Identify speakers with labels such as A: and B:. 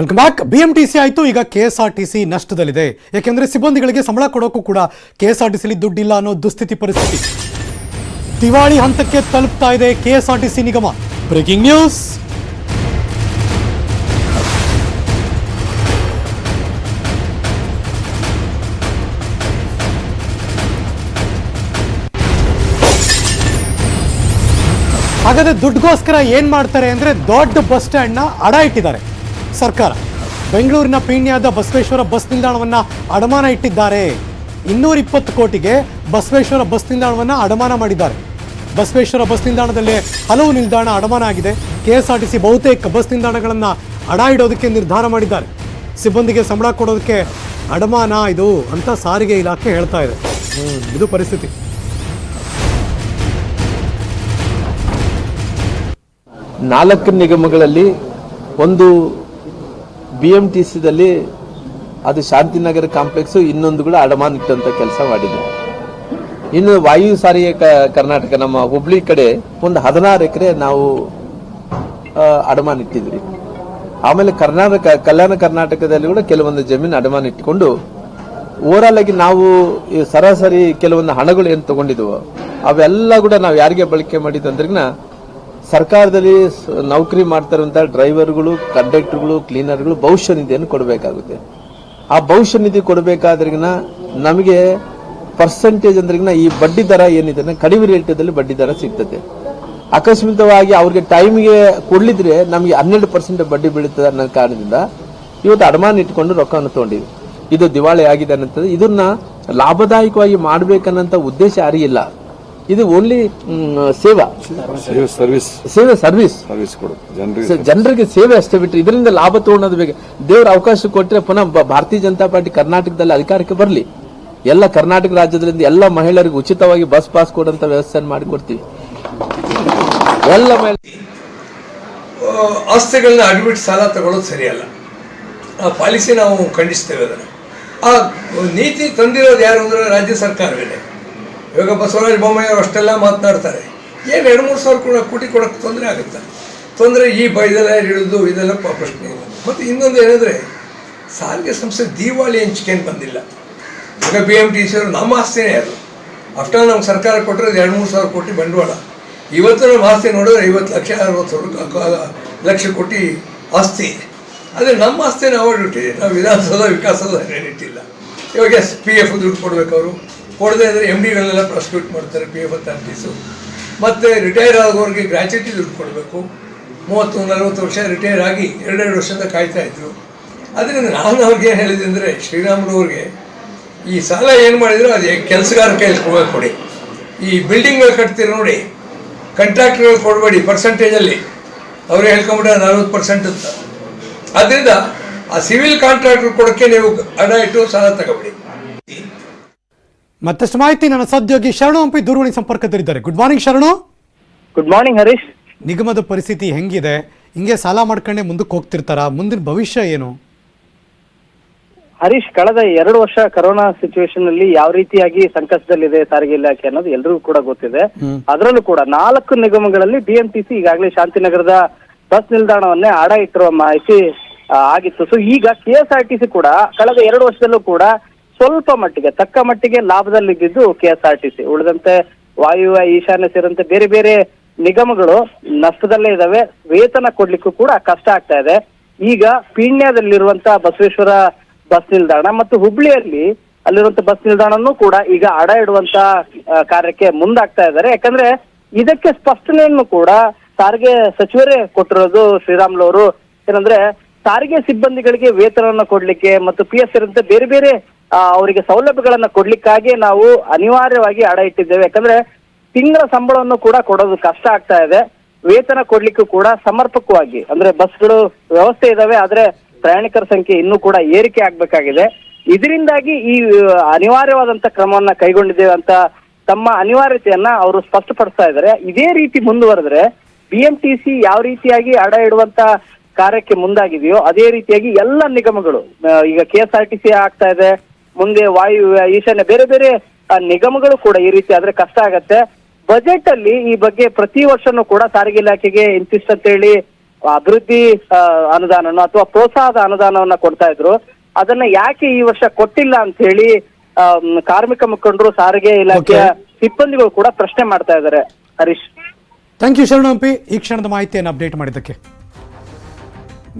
A: Welcome back B M T C ಆಯಿತು. ಈಗ K S R T C ನಷ್ಟದಲ್ಲಿದೆ. ಯಾಕೆಂದ್ರೆ ಸಿಬ್ಬಂದಿಗಳಿಗೆ ಸಂಬಳ ಕೊಡೋಕ್ಕೂ ಕೂಡ ಕೆ ಎಸ್ ಆರ್ ಟಿ ಸಿಲಿ ದುಡ್ಡಿಲ್ಲ ಅನ್ನೋ ದುಸ್ಥಿತಿ ಪರಿಸ್ಥಿತಿ. ದಿವಾಳಿ ಹಂತಕ್ಕೆ ತಲುಪ್ತಾ ಇದೆ K S R T C ನಿಗಮ. ಬ್ರೇಕಿಂಗ್ ನ್ಯೂಸ್ ಹಾಗಾದ್ರೆ ದುಡ್ಡುಗೋಸ್ಕರ ಏನ್ ಮಾಡ್ತಾರೆ ಅಂದ್ರೆ ದೊಡ್ಡ ಬಸ್ ಸ್ಟ್ಯಾಂಡ್ನ ಅಡ ಇಟ್ಟಿದ್ದಾರೆ. ಸರ್ಕಾರ. ಬೆಂಗಳೂರಿನ ಪೀಣ್ಯದ ಬಸವೇಶ್ವರ ಬಸ್ ನಿಲ್ದಾಣವನ್ನು ಅಡಮಾನ ಇಟ್ಟಿದ್ದಾರೆ. ಇನ್ನೂರ ಇಪ್ಪತ್ತು ಕೋಟಿಗೆ ಬಸವೇಶ್ವರ ಬಸ್ ನಿಲ್ದಾಣವನ್ನು ಅಡಮಾನ ಮಾಡಿದ್ದಾರೆ. ಬಸವೇಶ್ವರ ಬಸ್ ನಿಲ್ದಾಣದಲ್ಲಿ ಹಲವು ನಿಲ್ದಾಣ ಅಡಮಾನ ಆಗಿದೆ. ಕೆ ಬಹುತೇಕ ಬಸ್ ನಿಲ್ದಾಣಗಳನ್ನು ಅಡ ಇಡೋದಕ್ಕೆ ನಿರ್ಧಾರ ಮಾಡಿದ್ದಾರೆ. ಸಿಬ್ಬಂದಿಗೆ ಸಂಬಳ ಕೊಡೋದಕ್ಕೆ ಅಡಮಾನ ಇದು ಅಂತ ಸಾರಿಗೆ ಇಲಾಖೆ ಹೇಳ್ತಾ ಇದೆ. ಇದು ಪರಿಸ್ಥಿತಿ.
B: ನಾಲ್ಕು ನಿಗಮಗಳಲ್ಲಿ ಒಂದು ಬಿ ಎಂ ಟಿ ಸಿದಲ್ಲಿ ಅದು ಶಾಂತಿನಗರ ಕಾಂಪ್ಲೆಕ್ಸ್ ಇನ್ನೊಂದು ಕೂಡ ಅಡಮಾನ ಇಟ್ಟಂತ ಕೆಲಸ ಮಾಡಿದೆ. ಇನ್ನು ವಾಯು ಸಾರಿಗೆ ಕರ್ನಾಟಕ ನಮ್ಮ ಹುಬ್ಳಿ ಕಡೆ ಒಂದು ಹದಿನಾರು ಎಕರೆ ನಾವು ಅಡಮಾನ ಇಟ್ಟಿದ್ವಿ. ಆಮೇಲೆ ಕರ್ನಾಟಕ, ಕಲ್ಯಾಣ ಕರ್ನಾಟಕದಲ್ಲಿ ಕೂಡ ಕೆಲವೊಂದು ಜಮೀನು ಅಡಮಾನ ಇಟ್ಟುಕೊಂಡು ಓವರಾಲ್ ಆಗಿ ನಾವು ಸರಾಸರಿ ಕೆಲವೊಂದು ಹಣಗಳು ಏನು ತಗೊಂಡಿದ್ವು, ಅವೆಲ್ಲ ಕೂಡ ನಾವು ಯಾರಿಗೆ ಬಳಕೆ ಮಾಡಿದ್ದಂದ್ರಿಗಿನ ಸರ್ಕಾರದಲ್ಲಿ ನೌಕರಿ ಮಾಡ್ತಾರಂತ ಡ್ರೈವರ್ಗಳು, ಕಂಡಕ್ಟರ್ಗಳು, ಕ್ಲೀನರ್ಗಳು ಭವಿಷ್ಯ ನಿಧಿಯನ್ನು ಕೊಡಬೇಕಾಗುತ್ತೆ. ಆ ಭವಿಷ್ಯ ನಿಧಿ ಕೊಡಬೇಕಾದ್ರಿಗಿನ ನಮಗೆ ಪರ್ಸೆಂಟೇಜ್ ಅಂದ್ರಿಗಿನ ಈ ಬಡ್ಡಿ ದರ ಏನಿದೆ ಕಡಿಮೆ ರೇಟದಲ್ಲಿ ಬಡ್ಡಿ ದರ ಸಿಗ್ತದೆ. ಆಕಸ್ಮಿಕವಾಗಿ ಅವ್ರಿಗೆ ಟೈಮ್ಗೆ ಕೊಡ್ಲಿದ್ರೆ ನಮಗೆ ಹನ್ನೆರಡು ಪರ್ಸೆಂಟ್ ಬಡ್ಡಿ ಬೀಳುತ್ತದೆ ಅನ್ನೋ ಕಾರಣದಿಂದ ಇವತ್ತು ಅಡಮಾನ ಇಟ್ಕೊಂಡು ರೊಕ್ಕವನ್ನು ತಗೊಂಡಿವಿ. ಇದು ದಿವಾಳಿ ಆಗಿದೆ ಅನ್ನೋದು ಇದನ್ನ ಲಾಭದಾಯಕವಾಗಿ ಮಾಡ್ಬೇಕನ್ನಂತ ಉದ್ದೇಶ ಯಾರಿಗಿಲ್ಲ. ಇದು ಓನ್ಲಿ ಸೇವಾ.
C: ಸರ್ವಿಸ್ ಸರ್ವಿಸ್
B: ಸೇವೆ ಸರ್ವಿಸ್
C: ಸರ್ವಿಸ್ ಕೊಡು ಜನರಿಗೆ
B: ಸೇವೆ ಅಷ್ಟೇ ಬಿಟ್ಟರೆ ಇದರಿಂದ ಲಾಭ ತಗೊಳ್ಳೋದು ಬೇಕು ದೇವ್ರ ಅವಕಾಶ ಕೊಟ್ಟರೆ ಪುನಃ ಭಾರತೀಯ ಜನತಾ ಪಾರ್ಟಿ ಕರ್ನಾಟಕದಲ್ಲಿ ಅಧಿಕಾರಕ್ಕೆ ಬರಲಿ. ಎಲ್ಲ ಕರ್ನಾಟಕ ರಾಜ್ಯದಿಂದ ಎಲ್ಲ ಮಹಿಳೆಯರಿಗೆ ಉಚಿತವಾಗಿ ಬಸ್ ಪಾಸ್ ಕೊಡುವಂತ ವ್ಯವಸ್ಥೆಯನ್ನು ಮಾಡಿಕೊಡ್ತೀವಿ. ಎಲ್ಲ ಮಹಿಳೆ
D: ಆ, ಆಸ್ತಿಗಳನ್ನ ಅಡ್ಮಿಟ್ ಸಾಲ ತಗೊಳ್ಳೋದು ಸರಿಯಲ್ಲ. ಆ ಪಾಲಿಸಿ ನಾವು ಖಂಡಿಸ್ತೇವೆ ಅದನ್ನು. ಆ ನೀತಿ ತಂದಿರೋದು ಯಾರು ಅಂದ್ರೆ ರಾಜ್ಯ ಸರ್ಕಾರವೇ. ಇವಾಗ ಬಸವರಾಜ ಬೊಮ್ಮಯ್ಯವರು ಅಷ್ಟೆಲ್ಲ ಮಾತನಾಡ್ತಾರೆ. ಏನು ಎರಡು ಮೂರು ಸಾವಿರ ಕೂಡ ಕೋಟಿ ಕೊಡೋಕ್ಕೆ ತೊಂದರೆ ಆಗುತ್ತೆ? ತೊಂದರೆ ಈ ಬೈದೆಲ್ಲ ಹಿಡಿದು ಇದೆಲ್ಲ ಪ್ರಶ್ನೆ ಇಲ್ಲ. ಮತ್ತು ಇನ್ನೊಂದು ಏನಂದರೆ, ಸಾರಿಗೆ ಸಂಸ್ಥೆ ದಿವಾಳಿ ಹಂಚಿಕೆಯನ್ನು ಬಂದಿಲ್ಲ. ಈಗ ಬಿ ಎಂ ಟಿ ಸಿ ಅವರು ನಮ್ಮ ಆಸ್ತಿನೇ ಅದು. ಅಷ್ಟೊಂದು ನಮ್ಗೆ ಸರ್ಕಾರ ಕೊಟ್ಟಿರೋದು ಎರಡು ಮೂರು ಸಾವಿರ ಕೋಟಿ ಬಂಡವಾಳ. ಇವತ್ತು ನಮ್ಮ ಆಸ್ತಿ ನೋಡಿದ್ರೆ ಐವತ್ತು ಲಕ್ಷ, ಅರವತ್ತು ಲಕ್ಷ ಕೋಟಿ ಆಸ್ತಿ. ಆದರೆ ನಮ್ಮ ಆಸ್ತಿ ನಾವು ಇಟ್ಟಿದ್ದೀವಿ. ನಾವು ವಿಧಾನಸೌಧ ವಿಕಾಸದ ಇಟ್ಟಿಲ್ಲ ಇವಾಗ ಎಸ್ ಪಿ ಎಫ್ ದುಡ್ಡು ಕೊಡಬೇಕು ಅವರು. ಕೊಡದೆ ಅಂದರೆ ಎಂ ಡಿಗಳನ್ನೆಲ್ಲ ಪ್ರಾಸಿಕ್ಯೂಟ್ ಮಾಡ್ತಾರೆ ಪಿ ಎಫ್ ಅಥಾರಿಟೀಸು ಮತ್ತು ರಿಟೈರ್ ಆಗೋರಿಗೆ ಗ್ರ್ಯಾಚ್ಯುಟಿ ದುಡ್ಡು ಕೊಡಬೇಕು. ಮೂವತ್ತು, ನಲವತ್ತು ವರ್ಷ ರಿಟೈರ್ ಆಗಿ ಎರಡೆರಡು ವರ್ಷದಿಂದ ಕಾಯ್ತಾ ಇದ್ರು. ಅದರಿಂದ ನಾನು ಅವ್ರಿಗೆ ಏನು ಹೇಳಿದೆ ಅಂದರೆ, ಶ್ರೀರಾಮುಲವ್ರಿಗೆ ಈ ಸಾಲ ಏನು ಮಾಡಿದ್ರು, ಅದು ಕೆಲಸಗಾರ ಕೈಲಿ ಕೊಡಬೇಕು ಕೊಡಿ. ಈ ಬಿಲ್ಡಿಂಗ್ಗಳು ಕಟ್ತೀರಿ ನೋಡಿ ಕಂಟ್ರಾಕ್ಟ್ರ್ಗಳು ಕೊಡಬೇಡಿ ಪರ್ಸೆಂಟೇಜಲ್ಲಿ ಅವರೇ ಹೇಳ್ಕೊಂಬಿಟ್ರೆ ನಲ್ವತ್ತು ಪರ್ಸೆಂಟ್ ಅಂತ. ಆದ್ದರಿಂದ ಆ ಸಿವಿಲ್ ಕಾಂಟ್ರಾಕ್ಟ್ರು ಕೊಡೋಕ್ಕೆ ನೀವು ಅಡ ಇಟ್ಟು ಸಾಲ ತಗೋಬೇಡಿ.
A: ಮತ್ತಷ್ಟು ಮಾಹಿತಿ ನನ್ನ ಸಹೋದ್ಯೋಗಿ ಶರಣು ಹಂಪಿ ದೂರವಾಣಿ ಸಂಪರ್ಕದಲ್ಲಿದ್ದಾರೆ. Good morning Sharanu.
E: Good morning Harish.
A: ನಿಗಮದ ಪರಿಸ್ಥಿತಿ ಹೆಂಗಿದೆ? ಹಿಂಗೆ ಸಾಲ ಮಾಡ್ಕೊಂಡೆ ಮುಂದಕ್ಕೆ ಹೋಗ್ತಿರ್ತಾರ? ಮುಂದಿನ ಭವಿಷ್ಯ ಏನು?
E: ಹರೀಶ್ ಕಳೆದ ಎರಡು ವರ್ಷ ಕರೋನಾ ಸಿಚುವೇಶನ್ ಅಲ್ಲಿ ಯಾವ ರೀತಿಯಾಗಿ ಸಂಕಷ್ಟದಲ್ಲಿದೆ ಸಾರಿಗೆ ಇಲಾಖೆ ಅನ್ನೋದು ಎಲ್ರಿಗೂ ಕೂಡ ಗೊತ್ತಿದೆ. ಅದರಲ್ಲೂ ಕೂಡ ನಾಲ್ಕು ನಿಗಮಗಳಲ್ಲಿ ಬಿಎಂಟಿಸಿ ಈಗಾಗಲೇ ಶಾಂತಿನಗರದ ಬಸ್ ನಿಲ್ದಾಣವನ್ನೇ ಅಡ ಇಟ್ಟಿರುವ ಮಾಹಿತಿ ಆಗಿತ್ತು. ಸೊ ಈಗ ಕೆಎಸ್ಆರ್ಟಿಸಿ ಕೂಡ ಕಳೆದ ಎರಡು ವರ್ಷದಲ್ಲೂ ಕೂಡ ಸ್ವಲ್ಪ ಮಟ್ಟಿಗೆ, ತಕ್ಕ ಮಟ್ಟಿಗೆ ಲಾಭದಲ್ಲಿದ್ದು K S R T C ಉಳಿದಂತೆ ವಾಯುವ ಈಶಾನ್ಯ ಸೇರಿದಂತೆ ಬೇರೆ ಬೇರೆ ನಿಗಮಗಳು ನಷ್ಟದಲ್ಲೇ ಇದಾವೆ. ವೇತನ ಕೊಡ್ಲಿಕ್ಕೂ ಕೂಡ ಕಷ್ಟ ಆಗ್ತಾ ಇದೆ. ಈಗ ಪೀಣ್ಯದಲ್ಲಿರುವಂತಹ ಬಸವೇಶ್ವರ ಬಸ್ ನಿಲ್ದಾಣ ಮತ್ತು ಹುಬ್ಳಿಯಲ್ಲಿ ಅಲ್ಲಿರುವಂತ ಬಸ್ ನಿಲ್ದಾಣನೂ ಕೂಡ ಈಗ ಅಡ ಇಡುವಂತ ಕಾರ್ಯಕ್ಕೆ ಮುಂದಾಗ್ತಾ ಇದ್ದಾರೆ. ಯಾಕಂದ್ರೆ ಇದಕ್ಕೆ ಸ್ಪಷ್ಟನೆಯನ್ನು ಕೂಡ ಸಾರಿಗೆ ಸಚಿವರೇ ಕೊಟ್ಟಿರೋದು ಶ್ರೀರಾಮ್ಲು ಅವರು. ಏನಂದ್ರೆ ಸಾರಿಗೆ ಸಿಬ್ಬಂದಿಗಳಿಗೆ ವೇತನವನ್ನು ಕೊಡ್ಲಿಕ್ಕೆ ಮತ್ತು ಪಿ ಎಸ್ ಬೇರೆ ಬೇರೆ ಅವರಿಗೆ ಸೌಲಭ್ಯಗಳನ್ನ ಕೊಡ್ಲಿಕ್ಕಾಗಿ ನಾವು ಅನಿವಾರ್ಯವಾಗಿ ಅಡ ಇಟ್ಟಿದ್ದೇವೆ. ಯಾಕಂದ್ರೆ ತಿಂಗಳ ಸಂಬಳವನ್ನು ಕೂಡ ಕೊಡೋದು ಕಷ್ಟ ಆಗ್ತಾ ಇದೆ. ವೇತನ ಕೊಡ್ಲಿಕ್ಕೂ ಕೂಡ ಸಮರ್ಪಕವಾಗಿ, ಅಂದ್ರೆ ಬಸ್ಗಳು ವ್ಯವಸ್ಥೆ ಇದಾವೆ, ಆದ್ರೆ ಪ್ರಯಾಣಿಕರ ಸಂಖ್ಯೆ ಇನ್ನೂ ಕೂಡ ಏರಿಕೆ ಆಗ್ಬೇಕಾಗಿದೆ. ಇದರಿಂದಾಗಿ ಈ ಅನಿವಾರ್ಯವಾದಂತ ಕ್ರಮವನ್ನ ಕೈಗೊಂಡಿದ್ದೇವೆ ಅಂತ ತಮ್ಮ ಅನಿವಾರ್ಯತೆಯನ್ನ ಅವರು ಸ್ಪಷ್ಟಪಡಿಸ್ತಾ ಇದ್ದಾರೆ. ಇದೇ ರೀತಿ ಮುಂದುವರೆದ್ರೆ ಬಿಎಂಟಿಸಿ ಯಾವ ರೀತಿಯಾಗಿ ಅಡ ಇಡುವಂತ ಕಾರ್ಯಕ್ಕೆ ಮುಂದಾಗಿದೆಯೋ, ಅದೇ ರೀತಿಯಾಗಿ ಎಲ್ಲ ನಿಗಮಗಳು ಈಗ ಕೆ ಎಸ್ ಟಿ ಸಿ ಆಗ್ತಾ ಇದೆ ಮುಂದೆ ವಾಯು ಈಶಾನ್ಯ ಬೇರೆ ಬೇರೆ ನಿಗಮಗಳು ಕೂಡ ಈ ರೀತಿ ಆದ್ರೆ ಕಷ್ಟ ಆಗತ್ತೆ. ಬಜೆಟ್ ಅಲ್ಲಿ ಈ ಬಗ್ಗೆ ಪ್ರತಿ ವರ್ಷನೂ ಕೂಡ ಸಾರಿಗೆ ಇಲಾಖೆಗೆ ಇಂತಿಷ್ಟು ಅಂತ ಹೇಳಿ ಅಭಿವೃದ್ಧಿ ಅನುದಾನನೋ ಅಥವಾ ಪ್ರೋತ್ಸಾಹದ ಅನುದಾನವನ್ನ ಕೊಡ್ತಾ ಇದ್ರು. ಅದನ್ನ ಯಾಕೆ ಈ ವರ್ಷ ಕೊಟ್ಟಿಲ್ಲ ಅಂತ ಹೇಳಿ ಕಾರ್ಮಿಕ ಮುಖಂಡರು ಸಾರಿಗೆ ಇಲಾಖೆಯ ಸಿಬ್ಬಂದಿಗಳು ಕೂಡ ಪ್ರಶ್ನೆ ಮಾಡ್ತಾ ಇದ್ದಾರೆ ಹರೀಶ್.
A: ಥ್ಯಾಂಕ್ ಯು ಶರಣಂಪಿ ಈ ಕ್ಷಣದ ಮಾಹಿತಿಯನ್ನು ಅಪ್ಡೇಟ್ ಮಾಡಿದ್ದಕ್ಕೆ.